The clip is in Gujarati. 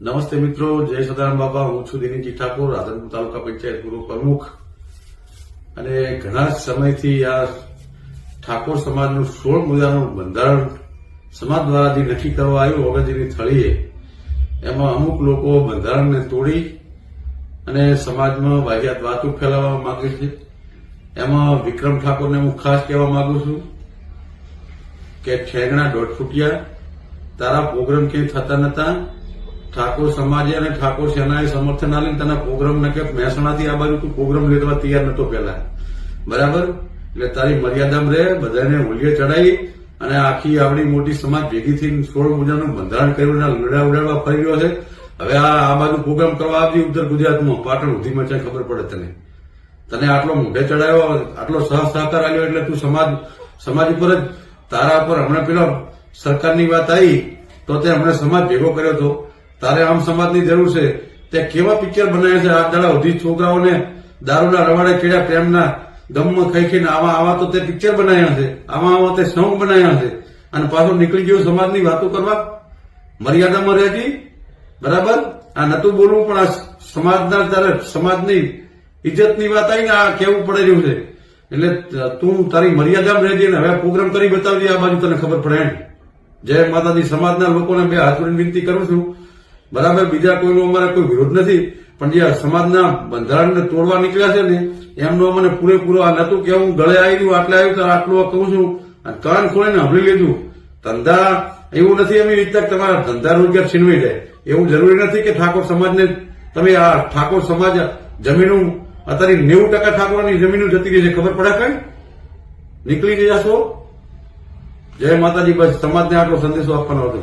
નમસ્તે મિત્રો, જય સદારામ બાબા હું છું દિનેશજી ઠાકોર, રાધનપુર તાલુકા પંચાયત પૂર્વ પ્રમુખ. અને ઘણા સમયથી આ ઠાકોર સમાજનું સોળ મુદ્દાનું બંધારણ સમાજ દ્વારા જે નક્કી કરવા આવ્યું ઓગણજીની થળીએ. એમાં અમુક લોકો બંધારણને તોડી અને સમાજમાં વાહિયાત વાતો ફેલાવવા માંગે છે. એમાં વિક્રમ ઠાકોરને હું ખાસ કહેવા માંગુ છું કે ઠેંગણા દોઢ ફૂટિયા, તારા પ્રોગ્રામ ક્યાંય થતા નતા ઠાકોર સમાજે અને ઠાકોર સેનાએ સમર્થન આપીને તેના પ્રોગ્રામ ને કે મહેસાણાથી આ બાજુ તું પ્રોગ્રામ લેવા તૈયાર નતો પેલા બરાબર? એટલે તારી મર્યાદામાં રહે, બધાને હોલીએ ચડાવી અને આખી આવડી મોટી સમાજ ભેગી થઈને સોળ મુજાનું બંધારણ કર્યું અને લડા ઉડાડવા ફરી રહ્યો છે. હવે આ આ બાજુ પ્રોગ્રામ કરવા આવજે ઉત્તર ગુજરાતમાં. પાટણ સુધીમાં મચાય ખબર પડે તને. તને આટલો મોઢે ચડાયો, આટલો સહ સહકાર આવ્યો એટલે તું સમાજ સમાજ ઉપર જ તારા પર હમણાં પેલા સરકારની વાત આવી, તો તે હમણાં સમાજ ભેગો કર્યો હતો તારે આમ સમાજની જરૂર છે. તે કેવા પિક્ચર બનાવ્યા છે? આ દાડા સુધી છોકરાઓને દારૂના રવાડે ચડ્યા પ્રેમના ગમમાં ખાઈ ખાઈને આવા આવા તો તે પિક્ચર બનાવ્યા છે. આવા આવા તે સોંગ બનાવ્યા છે. અને પાછો નીકળી ગયો સમાજની વાતો કરવા? મર્યાદામાં રહેતી બરાબર? આ નતું બોલવું, પણ આ સમાજના તારે સમાજની ઇજ્જતની વાત આવીને આ કેવું પડે રહ્યું છે. એટલે તું તારી મર્યાદામાં રહેજે ને હવે પ્રોગ્રામ કરી બતાવજે, આ બાજુ તને ખબર પડે. જય માતાજી. સમાજના લોકોને બે હાથ વિનંતી કરું છું. બરાબર, બીજા કોઈનો અમારે કોઈ વિરોધ નથી. પણ જે આ સમાજના બંધારણને તોડવા નીકળ્યા છે ને, એમનો મને પૂરેપૂરો આ નતું કે હું ગળે આવી ગયું આટલે આવ્યું તો આટલું કહું છું. અને કાન ખોલીને સાંભળી લીધું. ધંધા એવું નથી એમ રીતના તમારા ધંધા રોજગાર છીનવી જાય એવું જરૂરી નથી કે ઠાકોર સમાજને તમે આ ઠાકોર સમાજ જમીનું, અત્યારે નેવું ટકા ઠાકોરની જમીનો જતી રહી છે. ખબર પડે કઈ? નીકળી ગયા છો જય માતાજી, બસ સમાજને આટલો સંદેશો આપવાનો હતો.